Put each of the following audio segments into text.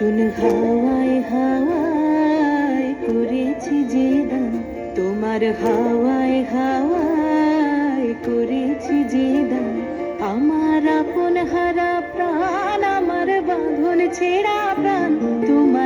হাওয়ায় হাওয়ায় করেছি যে তোমার হাওয়ায় হাওয়ায় করেছি যে আমার আপন হারা প্রাণ, আমার বাঁধন ছেড়া প্রাণ, তোমার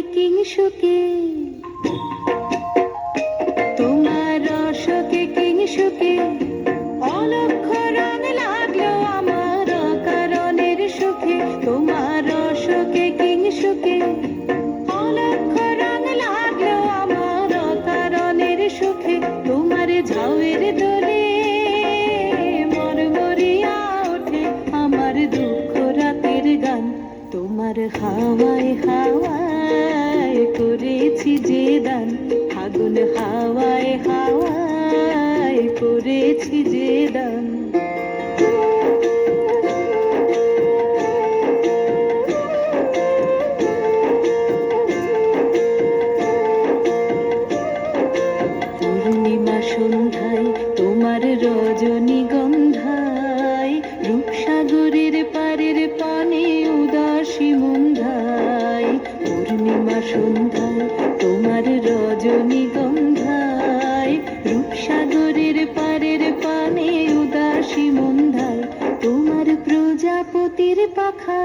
রসকে কিংসুকে হাওয়ায় হাওয়ায় করেছি যে দান। আগুন হাওয়ায় হাওয়ায় করেছি যে পূর্ণিমা সন্ধ্যায় তোমার রজনীগন্ধায় রূপসাগরের পারের পূর্ণিমা সন্ধ্যায় তোমার রজনীগন্ধায় রূপসাগরের পারের পানে উদাসী মন্ধায় তোমার প্রজাপতির পাখা।